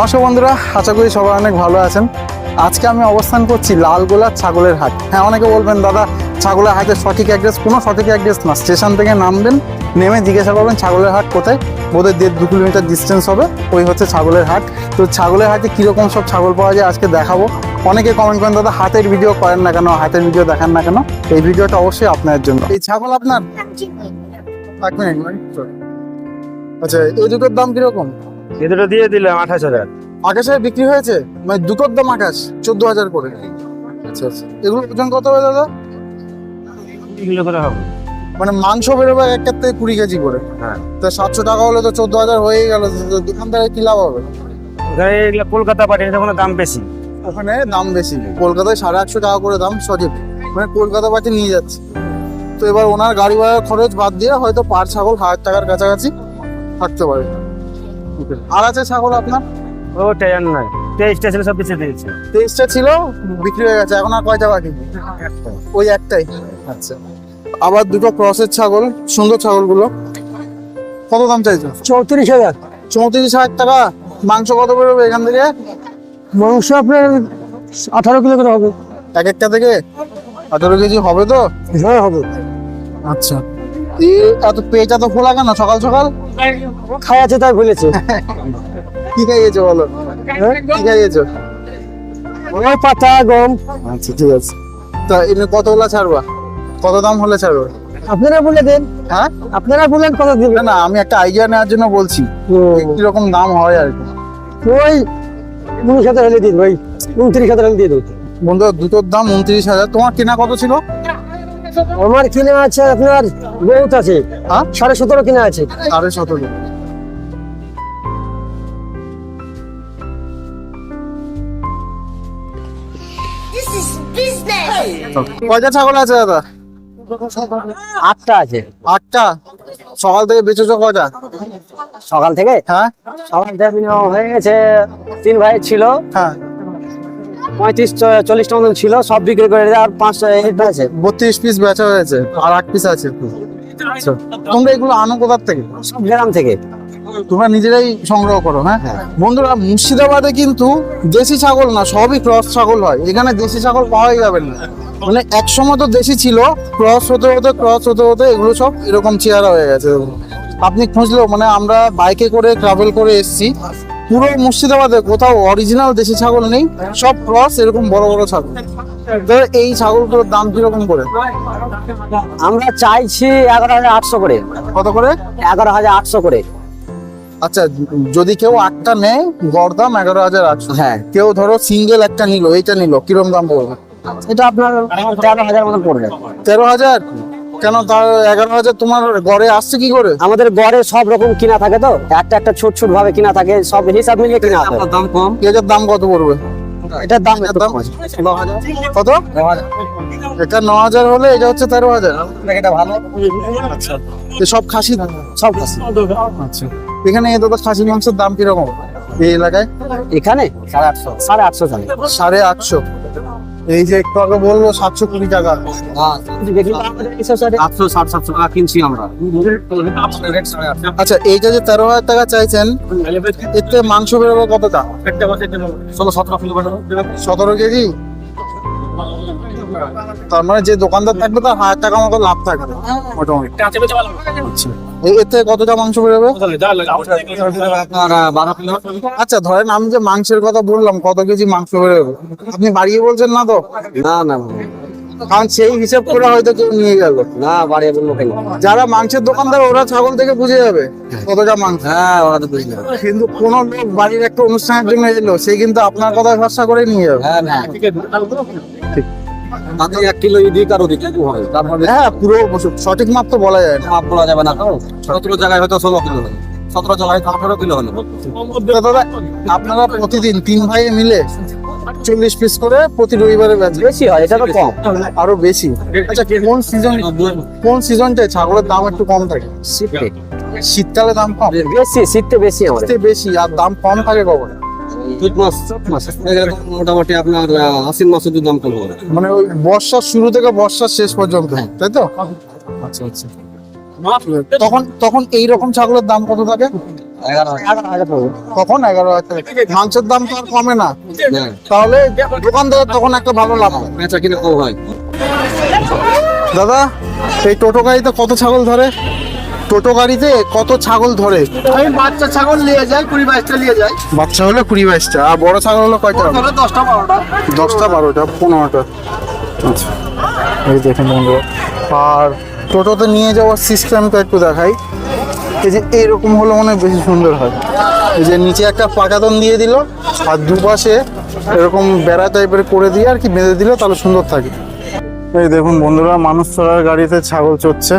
নমস্কার বন্ধুরা আশা করি সবাই অনেক ভালো আছেন। আজকে আমি অবস্থান করছি লালগোলার ছাগলের হাট। হ্যাঁ অনেকে বলবেন দাদা ছাগলের হাটের সঠিক অ্যাড্রেস? কোনো সঠিক অ্যাড্রেস না। স্টেশন থেকে নামবেন নেমে জিজ্ঞাসা করবেন ছাগলের হাট কোথায়? বোধহয় দেড় দু কিলোমিটার ডিস্টেন্স হবে ওই হচ্ছে ছাগলের হাট। তো ছাগলের হাটে কীরকম সব ছাগল পাওয়া যায় আজকে দেখাবো। অনেকে কমেন্ট করেন দাদা হাতের ভিডিও করেন না কেন? হাতের ভিডিও দেখান না কেন? এই ভিডিওটা অবশ্যই আপনার জন্য। এই ছাগল আপনার? এক মিনিট আচ্ছা এই দুটোর দাম কীরকম? এ দুটো দিয়ে দিলাম আঠাশ হাজার। আকাশে বিক্রি হয়েছে? মানে দুটোর দাম আকাশ চোদ্দ হাজার করে। আচ্ছা আচ্ছা। এগুলো ওজন কত হবে দাদা? কিলো করে হবে। মানে মাংস বেরোবে এক থেকে কুড়ি কেজি করে। হ্যাঁ। তা সাতশো টাকা হলে তো চোদ্দ হাজার হয়েই গেল। দোকানদারে কি লাভ হবে? ওখানে এগুলো কলকাতা পাঠিয়ে তখন দাম বেশি। ওখানে দাম বেশি। কলকাতায় সাড়ে আটশো টাকা করে দাম সঠিক মানে কলকাতা পাতি নিয়ে যাচ্ছে। তো এবার ওনার গাড়ি ভাড়ার খরচ বাদ দিয়ে হয়তো পার ছাগল হাজার টাকার কাছাকাছি থাকতে পারে। আর আছে ছাগল আপনার? তেইশটা ছিল সব বেঁচে দিয়েছে। তেইশটা ছিল বিক্রি হয়ে গেছে এখন আর কয়টা বাকি ওই একটাই। আচ্ছা। আবার দুটো ক্রসের ছাগল সুন্দর ছাগলগুলো। কত দাম চাইছো? চৌত্রিশ হাজার। চৌত্রিশ হাজার টাকা। মাংস কত বেরোবে এখান থেকে? মাংস আপনার আঠারো কিলো করে হবে। এক একটা থেকে? আঠারো কেজি হবে তো? হ্যাঁ হবে। আচ্ছা। এ এত পেট এত ফোলা কেন? সকাল সকাল? খাই আছে তাই বলেছে। কি খাইয়েছো বলো? কি খাইয়েছো? ওই পাতা গম। আচ্ছা ঠিক আছে। তা এমনি কতগুলা ছাড়বা? কত দাম হলে ছাড়বে? আপনারা বলে দেন। হ্যাঁ? আপনারা বলেন কত দিবেন। না আমি একটা আইডিয়া নেওয়ার জন্য বলছি। কীরকম দাম হয় আর কি। ওই উনিশ হাজার হলে দিন ভাই। উনত্রিশ হাজার হলে দিয়ে দেবো। বন্ধু দুটোর দাম উনত্রিশ হাজার। তোমার কেনা কত ছিল? আমার কিনে আছে আপনার বহুত আছে। হ্যাঁ? সাড়ে সতেরো কিনে আছে। সাড়ে সতেরো. কয়টা ছাগল আছে দাদা? আটটা আছে। আটটা? সকাল থেকে বেচেছো কয়টা? সকাল থেকে? হ্যাঁ? সকাল থেকে হয়ে গেছে তিন ভাই ছিল। হ্যাঁ। পঁয়ত্রিশ চ- চল্লিশটা মতন ছিল সব বিক্রি করে দিয়ে আর পাঁচটা এটা আছে। বত্রিশ পিস বেচা হয়েছে আর আট পিস আছে। আচ্ছা তোমরা এগুলো আনো কোথার থেকে? সব গ্রাম থেকে। তোমরা নিজেরাই সংগ্রহ করো হ্যাঁ। বন্ধুরা মুর্শিদাবাদে কিন্তু দেশি ছাগল না সবই ক্রস ছাগল হয়। এখানে দেশি ছাগল পাওয়াই যাবে না। মানে এক সময় তো দেশি ছিল ক্রস হতে হতে ক্রস হতে হতে এগুলো সব এরকম চেহারা হয়ে গেছে। আপনি খুঁজলেও মানে আমরা বাইকে করে ট্রাভেল করে এসেছি। পুরো মুর্শিদাবাদে কোথাও অরিজিনাল দেশি ছাগল নেই সব ক্রস এরকম বড় বড় ছাগল। তো এই ছাগলগুলোর দাম কীরকম করে? আমরা চাইছি এগারো হাজার আটশো করে। কত করে? এগারো হাজার আটশো করে। আচ্ছা যদি কেউ আটটা নেয় গড় দাম এগারো হাজার আটশো। হ্যাঁ। কেউ ধরো সিঙ্গেল একটা নিল এইটা নিল কিরম দাম পড়বে? এটা আপনার তেরো হাজার মতন পড়বে। তেরো হাজার? কেন তার এগারো হাজার তোমার গড়ে আসছে কি করে? আমাদের গড়ে সব রকম কিনা থাকে তো। একটা একটা ছোট ছোট ভাবে কিনা থাকে সব হিসাব মিলিয়ে কিনা থাকে। দাম কম। এটার দাম কত পড়বে? এটার দাম কত? এটা ন হাজার হলে এটা হচ্ছে তেরো হাজার। এটা ভালো আচ্ছা সব খাসি? সব আছে। আচ্ছা। এখানে এ দাদা খাসি মাংসের দাম কীরকম? এই এলাকায়? এখানে সাড়ে আটশো সাড়ে আটশো সাড়ে আটশো। এই যে একটু আগে বলল সাতশো কুড়ি টাকা। আটশো ষাট সাতশো টাকা কিনছি আমরা। আচ্ছা এইটা যে তেরো হাজার টাকা চাইছেন এতে মাংস বেরোবো কতটা? ষোলো সতেরো সতেরো কেজি? তার মানে যে দোকানদার থাকবে তার হাজার টাকা মতো লাভ থাকবে মোটামুটি। আচ্ছা। এ- এতে কতটা মাংস বেরোবে আচ্ছা ধরেন আমি যে মাংসের কথা বললাম কত কেজি মাংস বেরোবে আপনি বাড়িয়ে বলছেন না তো? না না কারণ সেই হিসাব করে হয়তো কেউ নিয়ে গেল। না বাড়িয়ে বলল কেন? যারা মাংসের দোকানদার ওরা ছাগল থেকে বুঝে যাবে কতটা মাংস। হ্যাঁ ওরা তো বুঝলো কিন্তু কোন লোক বাড়ির একটা অনুষ্ঠানের জন্য এলো সে কিন্তু আপনার কথা ভরসা করে নিয়ে যাবে। হ্যাঁ না। এক কিলো দিক আর ওদিক একটু হবে তারপরে হ্যাঁ পুরো সঠিক মাপ তো বলা যায় না। মাপ বলা যাবে না। তো সতেরো জায়গায় হয়তো ষোলো কিলো হলো। সতেরো জায়গায় আঠারো কিলো হলো। দাদা আপনারা প্রতিদিন তিন ভাই মিলে চল্লিশ পিস করে প্রতি রবিবারে বেশি হয় এটা তো কম। আরও বেশি। আচ্ছা কোন সিজন কোন সিজনটায় ছাগলের দাম একটু কম থাকে? শীতে। শীতকালে দাম কম? বেশি শীতে বেশি শীতে বেশি আর দাম কম থাকে কখন? মোটামুটি আপনার আশ্বিন দাম মানে ওই বর্ষার শুরু থেকে বর্ষার শেষ পর্যন্ত তাই তো? আচ্ছা আচ্ছা। তখন তখন এই রকম ছাগলের দাম কত থাকে? কখন এগারো মাংসের দাম তো আর কমে না। হ্যাঁ। তাহলে দোকানদার তখন একটা ভালো লাভ হয়। বেচা কিনে কম হয়। দাদা এই টোটো গাড়িতে কত ছাগল ধরে? টোটো গাড়িতে কত ছাগল ধরে? আমি বাচ্চা ছাগল নিয়ে যাই কুড়ি বাইশটা নিয়ে যাই। বাচ্চা হলে কুড়ি বাইশটা আর বড় ছাগল হলো কয়টা ধরো দশটা বারোটা। দশটা বারোটা পনেরোটা। আচ্ছা এই দেখেন বন্ধুরা আর টোটোতে নিয়ে যাওয়ার সিস্টেমটা একটু দেখাই। এই যে এইরকম হলে মনে বেশি সুন্দর হয়। এই যে নিচে একটা পাকাতন দিয়ে দিল আর দুপাশে এরকম বেড়া টাইপের করে দিয়ে আর কি বেঁধে দিলে তাহলে সুন্দর থাকে। এই দেখুন বন্ধুরা মানুষ চড়ার গাড়িতে ছাগল চড়ছে।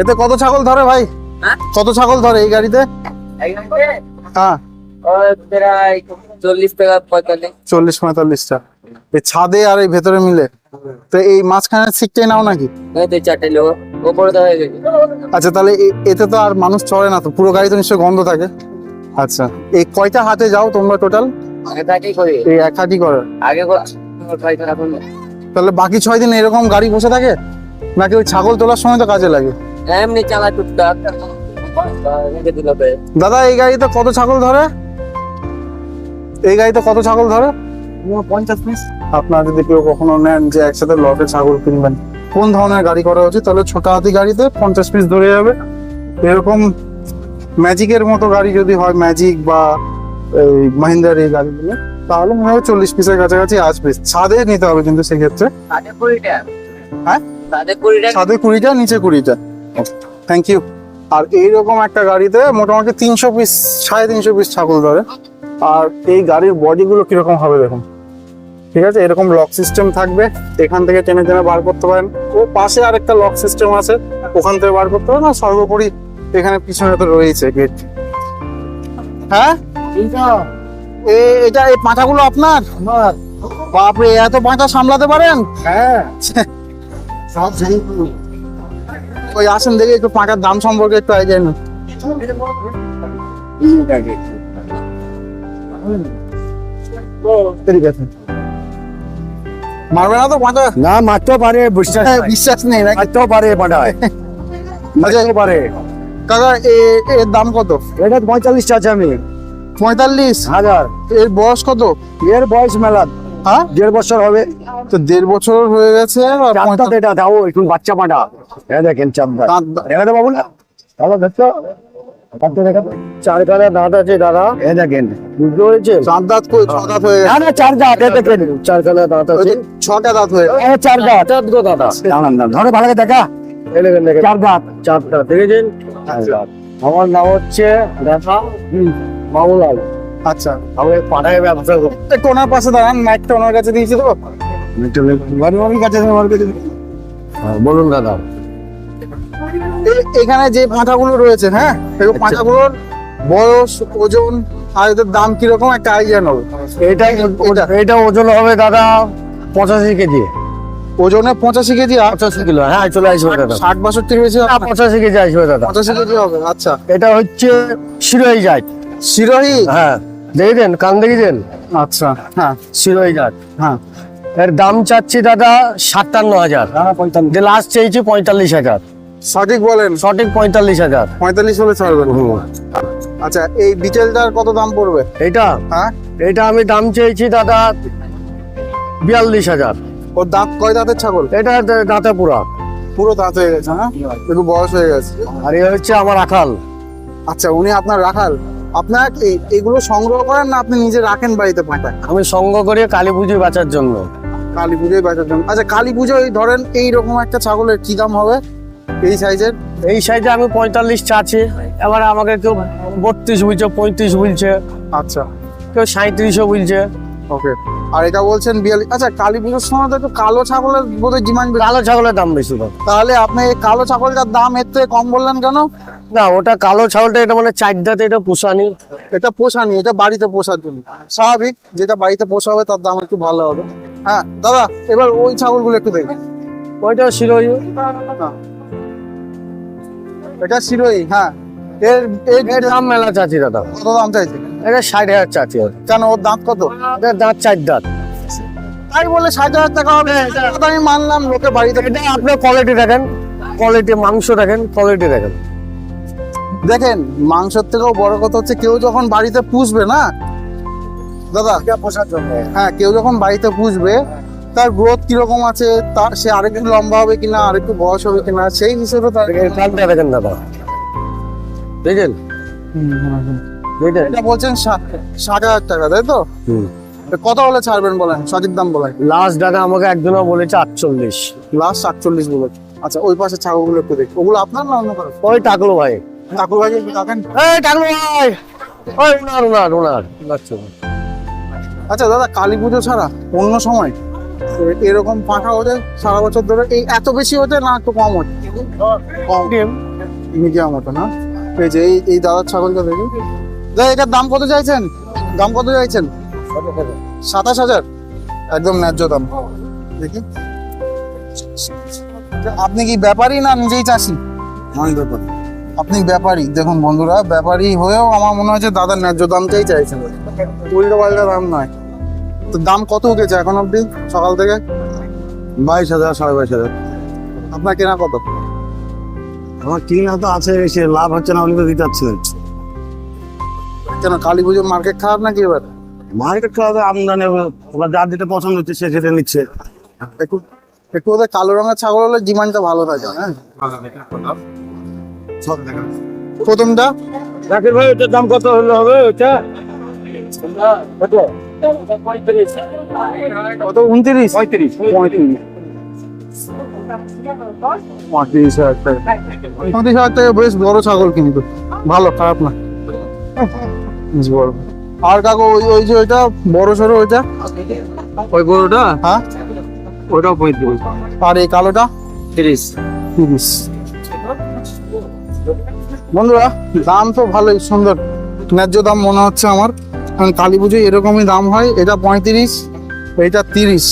এতে কত ছাগল ধরে ভাই? কত ছাগল ধরে এই গাড়িতে? হ্যাঁ। চল্লিশ টাকা পঁয়তাল্লিশ। চল্লিশ পঁয়তাল্লিশটা। এই ছাদে আর এই ভেতরে মিলে। তো এই মাঝখানের সিটটাই নাও নাকি? হয়ে আচ্ছা তাহলে এতে তো আর মানুষ চড়ে না তো। পুরো গাড়ি তো নিশ্চয়ই গন্ধ থাকে। আচ্ছা এই কয়টা হাতে যাও তোমরা টোটাল এই এক হাতি করে। আগে তাহলে বাকি ছয় দিন এরকম গাড়ি বসে থাকে? নাকি ওই ছাগল তোলার সময় তো কাজে লাগে? এমনি চালা টুকটাক। দাদা এই গাড়িতে কত ছাগল ধরে? এই গাড়িতে কত ছাগল ধরে? পঞ্চাশ পিস। আপনারা যদি কেউ কখনো নেন যে একসাথে লটে ছাগল কিনবেন কোন ধরনের গাড়ি করা উচিত? তাহলে ছোট হাতি গাড়িতে পঞ্চাশ পিস ধরে যাবে। এরকম ম্যাজিকের মতো গাড়ি যদি হয় ম্যাজিক বা এই মাহিন্দ্রার এই গাড়িগুলো তাহলে মনে হয় চল্লিশ পিসের কাছাকাছি আসবে। ছাদে নিতে হবে কিন্তু সেক্ষেত্রে। হ্যাঁ? ছাদে কুড়িটা নিচে কুড়িটা। থ্যাংক ইউ আর এইরকম একটা গাড়িতে মোটামুটি তিনশো পিস সাড়ে তিনশো পিস ছাগল ধরে। আর এই গাড়ির বডিগুলো কীরকম হবে দেখুন। ঠিক আছে? এরকম লক সিস্টেম থাকবে। এখান থেকে টেনে টেনে বার করতে পারেন। ও পাশে আরেকটা লক সিস্টেম আছে। ওখান থেকে বার করতে পারেন। আর সর্বোপরি এখানে পিছনে তো রয়েছে গেট হ্যাঁ? এ- এটা এই পাঁচাগুলো আপনার? বাপরে এত পাঁচা সামলাতে পারেন? হ্যাঁ। ওই আসেন দেখে একটু পাঁকার দাম সম্পর্কে একটু আইডিয়া নিন। ঠিক আছে। মারবে না তো পাঁচা? না মারতেও পারে বিশ্বাস হ্যাঁ, বিশ্বাস নেই নাকি? মারতেও পারে পাঠায় মারতেও পারে। কাকা এর দাম কত? এটা পঁয়তাল্লিশটা আছে আমি। পঁয়তাল্লিশ? হাজার। এর বয়স কত? এর বয়স মেলা হ্যাঁ? দেড় বছর হবে। তো দেড় বছর হয়ে গেছে এটা দাও একটু বাচ্চা পাটা। দেখেন দেখা তো বাবু না দাদা দেখছ? চার কালা দাঁত আছে দাদা। এ দেখেন। বুঝতে পেরেছেন? চার দাঁত করে ছ দাঁত হয়ে না না চার দাঁত এ দেখেন। চার কালা দাঁত আছে। ছটা দাঁত হয়ে। এ চার দাঁত। চার গো দাদা। দাঁড়ান দাঁড়ান ধরে ভালো করে দেখা। এ দেখেন দেখেন। চার দাঁত। দেখেছেন? আমার নাম হচ্ছে দেখা বাবুলাল আচ্ছা পাঠায় ব্যবসা করি পাশে দাঁড়ান মাইকটা ওনার কাছে দিয়েছি তো। কাছে আমার কাছে হ্যাঁ, বলুন দাদা। এখানে যে পাঁঠাগুলো রয়েছে হ্যাঁ এই পাঁঠাগুলোর বয়স ওজন আর এদের দাম কীরকম একটা আইডিয়া নেব। এটা। এটা। ওজন হবে দাদা পঁচাশি কেজি। ওজনে পঁচাশি কেজি পঁচাশি কিলো হ্যাঁ চলে আসবে দাদা। ষাট বাষট্টির বেশি? পঁচাশি কেজি আসবে দাদা। পঁচাশি কেজি হবে আচ্ছা। এটা হচ্ছে শিরোই জাত। শিরোহী? হ্যাঁ। দেখেছেন কান দেখেছেন আচ্ছা হ্যাঁ শিরোই জাত হ্যাঁ। এর দাম চাচ্ছি দাদা সাতান্ন হাজার। লাস্ট চেয়েছি পঁয়তাল্লিশ হাজার। সঠিক বলেন। সঠিক পঁয়তাল্লিশ হাজার। পঁয়তাল্লিশ হলে ছাড়বেন। আচ্ছা এই বিটেলটার কত দাম পড়বে? এইটা? হ্যাঁ। এটা আমি দাম চেয়েছি দাদা বিয়াল্লিশ হাজার। ওর দাঁত কয় দাঁতের ছাগল? এটা দাঁতে পুরা। পুরো দাঁত হয়ে গেছে হ্যাঁ? একটু বয়স হয়ে গেছে। আর এ হচ্ছে আমার আখাল। আচ্ছা উনি আপনার রাখাল? আপনার এগুলো সংগ্রহ করেন না আপনি নিজে রাখেন বাড়িতে পাঠায় আমি সংগ্রহ করে কালী পুজোয় বেচার জন্য। কালী পুজোয় বাঁচার জন্য। আচ্ছা কালী পুজোয় ধরেন এই রকম একটা ছাগলের কি দাম হবে? এই সাইজের? এই সাইজে আমি পঁয়তাল্লিশ চাচ্ছি। এবার আমাকে কেউ বত্রিশ বলছে পঁয়ত্রিশ বলছে আচ্ছা। কেউ সাঁত্রিশও বলছে ওকে। আর এটা বলছেন বিয়াল্লিশ। আচ্ছা কালী পুজোর সময় তো একটু কালো ছাগলের বোধহয় ডিমান্ড কালো ছাগলের দাম বেশি তাহলে আপনি এই কালো ছাগলটার দাম এর থেকে কম বললেন কেন? না ওটা কালো ছাগলটা এটা মানে চার দাঁতে এটা পোষানি। এটা পোষানি এটা বাড়িতে পোষার জন্য। স্বাভাবিক যেটা বাড়িতে পোষা হবে তার দাম একটু ভালো হবে। হ্যাঁ দাদা এবার ওই ছাগলগুলো একটু দেখি। ওইটা শিরোই এটা শিরোই হ্যাঁ। এর এর দাম মেলা চাচ্ছি দাদা। কত দাম চাইছে? এটা ষাট হাজার ওর। কেন ওর দাঁত কত? এটা দাঁত চার দাঁত। তাই বলে ষাট হাজার টাকা হবে আমি মানলাম লোকে বাড়িতে এটা আপনার কোয়ালিটি দেখেন। কোয়ালিটি মাংস দেখেন কোয়ালিটি দেখেন। দেখেন মাংসের থেকেও বড় কথা হচ্ছে কেউ যখন বাড়িতে পুষবে না দাদা পোষার জন্য। হ্যাঁ কেউ যখন বাড়িতে পুষবে তার গ্রোথ কীরকম আছে তার সে আরেকটু লম্বা হবে কিনা আরেকটু বয়স হবে কিনা সেই হিসেবে তার কানটা দেখেন দাদা। দেখেন? এটা বলছেন ষাট হাজার টাকা তাই তো? তো কত হলে ছাড়বেন বলেন? সঠিক দাম বলেন। লাস্ট দাদা আমাকে একজন বলেছে আটচল্লিশ। লাস্ট আটচল্লিশ আচ্ছা ওই পাশে ছাগলগুলো একটু দেখি। ওগুলো আপনার না অন্য কারও ওই টাকলো ভাই। ঠাকুর ভাই একটু দেখেন এই টাকলো ভাই। ওই উনার উনার উনার। লাগছে আচ্ছা দাদা কালী পুজো ছাড়া অন্য সময় এরকম পাঠা ওঠে সারা বছর ধরে এই এত বেশি ওঠে না একটু কম ওঠে কম। মিডিয়াম ওঠে না? এই যে এই এই দাদার ছাগলটা দেখি। দাদা এটার দাম কত চাইছেন? দাম কত চাইছেন? সাতাশ হাজার। একদম ন্যায্য দাম। দেখি। আপনি কি ব্যাপারী না নিজেই চাষি? আমি ব্যাপারী আপনি ব্যাপারী দেখুন বন্ধুরা ব্যাপারী হয়েও আমার মনে হচ্ছে দাদার ন্যায্য দামটাই চাইছেন উল্টো পাল্টা দাম নয়। তো দাম কত উঠেছে এখন অব্দি সকাল থেকে? বাইশ হাজার সাড়ে বাইশ হাজার। আপনার কেনা কত? আমার কিনা তো আছে সে লাভ হচ্ছে না বলে তো দিতে পারছি কেন কালী পুজোর মার্কেট খারাপ নাকি এবার? মার্কেট খাওয়া আমদানি এবার যার যেটা পছন্দ হচ্ছে সে সেটা নিচ্ছে। একটু একটু কালো রঙের ছাগল হলে ডিমান্ডটা ভালো থাকে হ্যাঁ? প্রথমটা? জাকির ভাই ওটার দাম কত হলে হবে ওটা কত? উনত্রিশ? পঁয়ত্রিশ। পঁয়ত্রিশ। পঁয়ত্রিশ হাজার টাকা। পঁয়ত্রিশ হাজার টাকা বেশ বড় ছাগল কিন্তু। ভালো খারাপ না। বড়। আর কাকু ওই ওই যে ওইটা বড় সড়ো ওইটা? ওই বড়টা হ্যাঁ। ওইটাও পঁয়ত্রিশ। আর এই কালোটা? তিরিশ। তিরিশ। বন্ধুরা দাম তো ভালোই সুন্দর। ন্যায্য দাম মনে হচ্ছে আমার। কারণ কালী পুজোয় এরকমই দাম হয়। এটা পঁয়ত্রিশ এটা তিরিশ।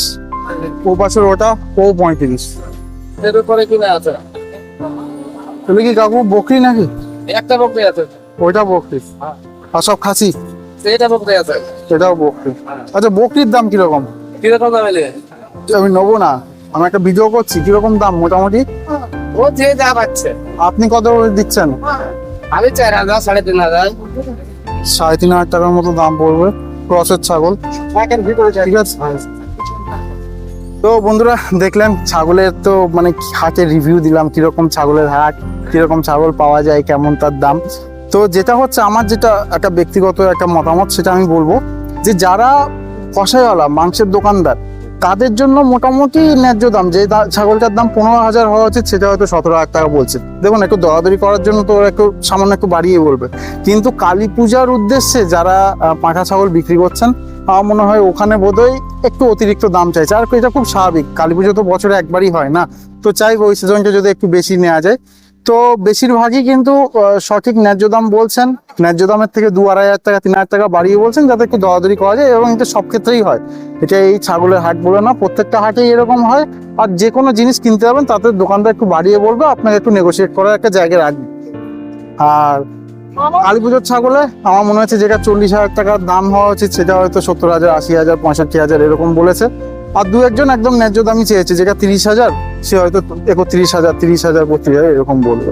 ও পাশের ওটা ও পঁয়ত্রিশ। এর উপরে কিনা আছে। তাহলে কি কাকু বকরি নাকি? একটা বকরি আছে। ওইটা বকরি। আর সব খাসি? সেইটা বকরি আছে। এটাও বকরি। আচ্ছা বকরির দাম কীরকম? কীরকম দাম এলে? আমি নেব না। আমি একটা ভিডিও করছি। কীরকম দাম মোটামুটি? ও যে যা পাচ্ছে। আপনি কত করে দিচ্ছেন? আমি চার হাজার সাড়ে তিন হাজার। সাড়ে তিন হাজার টাকার মতো দাম পড়বে। ক্রসের ছাগল। ঠিক আছে। তো বন্ধুরা দেখলেন ছাগলের তো মানে হাটের রিভিউ দিলাম কীরকম ছাগলের হাট কীরকম ছাগল পাওয়া যায় কেমন তার দাম। তো যেটা হচ্ছে আমার যেটা একটা ব্যক্তিগত একটা মতামত সেটা আমি বলব যে যারা কষাইওয়ালা মাংসের দোকানদার তাদের জন্য মোটামুটি ন্যায্য দাম? যে ছাগলটার দাম পনেরো হাজার হওয়া উচিত, সেটা হয়তো সতেরো হাজার টাকা বলছে। দেখুন, একটু দরাদরি করার জন্য তো একটু সামান্য একটু বাড়িয়ে বলবে। কিন্তু কালী পূজার উদ্দেশ্যে যারা পাঁঠা ছাগল বিক্রি করছেন, আমার মনে হয় ওখানে বোধহয় একটু অতিরিক্ত দাম চাইছে। আর এটা খুব স্বাভাবিক, কালী পুজো তো বছরে একবারই হয় না। তো চাইব ওই সিজনটা যদি একটু বেশি নেওয়া যায়। তো বেশিরভাগই কিন্তু সঠিক ন্যায্য দাম বলছেন। ন্যায্য দামের থেকে দু আড়াই হাজার টাকা, তিন হাজার টাকা বাড়িয়ে বলছেন, যাতে একটু দরাদরি করা যায় এবং এটা সব ক্ষেত্রেই হয়। এটা এই ছাগলের হাট বলে না, প্রত্যেকটা হাটেই এরকম হয়। আর যে কোনো জিনিস কিনতে যাবেন, তাতে দোকানদার একটু বাড়িয়ে বলবে, আপনাকে একটু নেগোসিয়েট করার একটা জায়গায় রাখবে। আর কালী পুজোর ছাগলে, আমার মনে হচ্ছে যেটা চল্লিশ হাজার টাকার দাম হওয়া উচিত, সেটা হয়তো সত্তর হাজার, আশি হাজার, পঁয়ষট্টি হাজার, এরকম বলেছে। আর দু একজন একদম ন্যায্য দামি চেয়েছে, যেটা তিরিশ হাজার, সে হয়তো একত্রিশ হাজার, তিরিশ হাজার বত্রিশ হাজার, এরকম বলবে।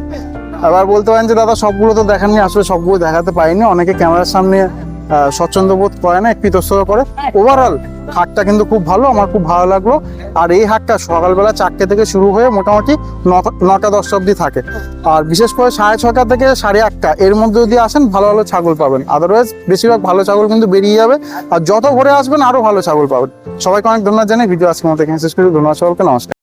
আবার বলতে পারেন যে, দাদা, সবগুলো তো দেখাননি, আসলে সবগুলো দেখাতে পারিনি। অনেকে ক্যামেরার সামনে স্বচ্ছন্দ বোধ করে না ইতস্তত করে। ওভারঅল হাটটা কিন্তু খুব ভালো, আমার খুব ভালো লাগল। আর এই হাটটা সকালবেলা চারটে থেকে শুরু হয়ে মোটামুটি নটা- দশটা অবধি থাকে। আর বিশেষ করে সাড়ে ছটা থেকে সাড়ে আটটা, এর মধ্যে যদি আসেন, ভালো ভালো ছাগল পাবেন। আদারওয়াইজ বেশিরভাগ ভালো ছাগল কিন্তু বেরিয়ে যাবে। আর যত ভোরে আসবেন, আরও ভালো ছাগল পাবেন। সবাইকে অনেক ধন্যবাদ জানাই ভিডিও আজকের মতো এখানে শেষ করি। ধন্যবাদ সকলকে নমস্কার।